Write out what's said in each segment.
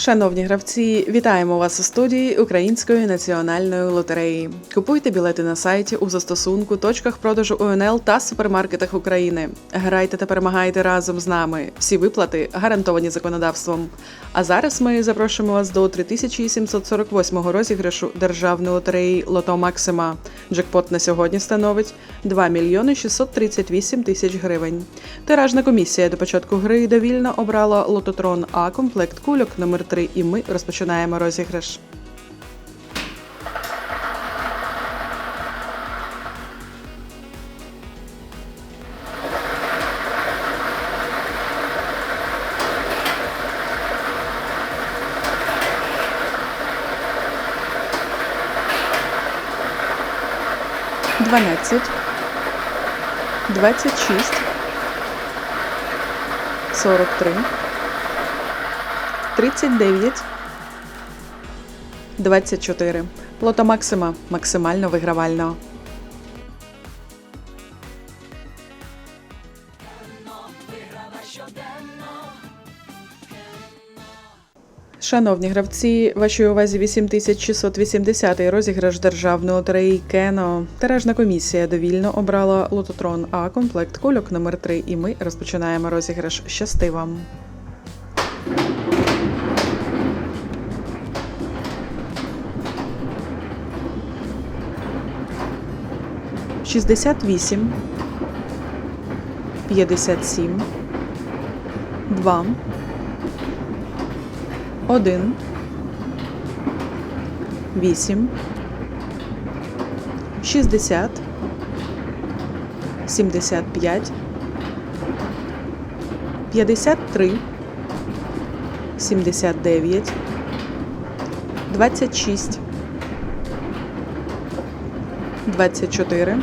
Шановні гравці, вітаємо вас у студії Української національної лотереї. Купуйте білети на сайті у застосунку, точках продажу УНЛ та супермаркетах України. Грайте та перемагайте разом з нами. Всі виплати гарантовані законодавством. А зараз ми запрошуємо вас до 3748 розіграшу державної лотереї Лото Максима. Джекпот на сьогодні становить 2 мільйони 638 тисяч гривень. Тиражна комісія до початку гри довільно обрала лототрон А комплект кульок номер 3 і ми розпочинаємо розіграш. Дванадцять, двадцять шість, сорок три, тридцять дев'ять, двадцять Максима максимально вигравально. Шановні гравці, вашій увазі 8680 розіграш державної лотереї Кено. Тиражна комісія довільно обрала лототрон А комплект кульок номер 3 і ми розпочинаємо розіграш. Щасти вам! 68, 57, 2, 1, 8, 60, 75, 53, 79, 26, 24,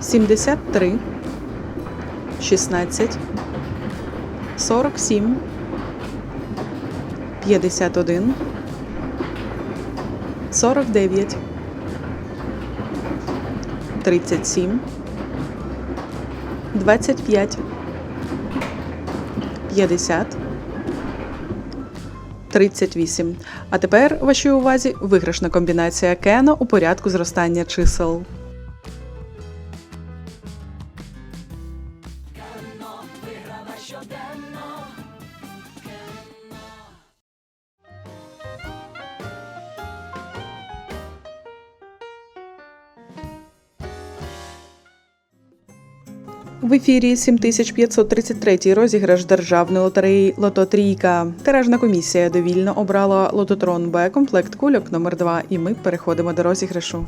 73, 16, 47, 51, 49, 37, 25, 50, 38. А тепер вашій увазі виграшна комбінація Кено у порядку зростання чисел. В ефірі 7533 розіграш державної лотереї Лото Трійка. Тиражна комісія довільно обрала лототрон Б комплект кульок номер 2 і ми переходимо до розіграшу.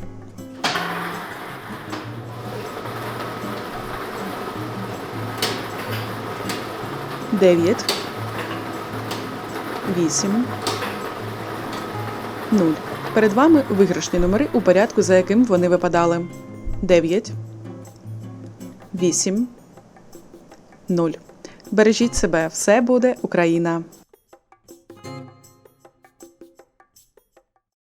Дев'ять. Вісім. Нуль. Перед вами виграшні номери у порядку, за яким вони випадали. Дев'ять. 8 0. Бережіть себе, все буде Україна.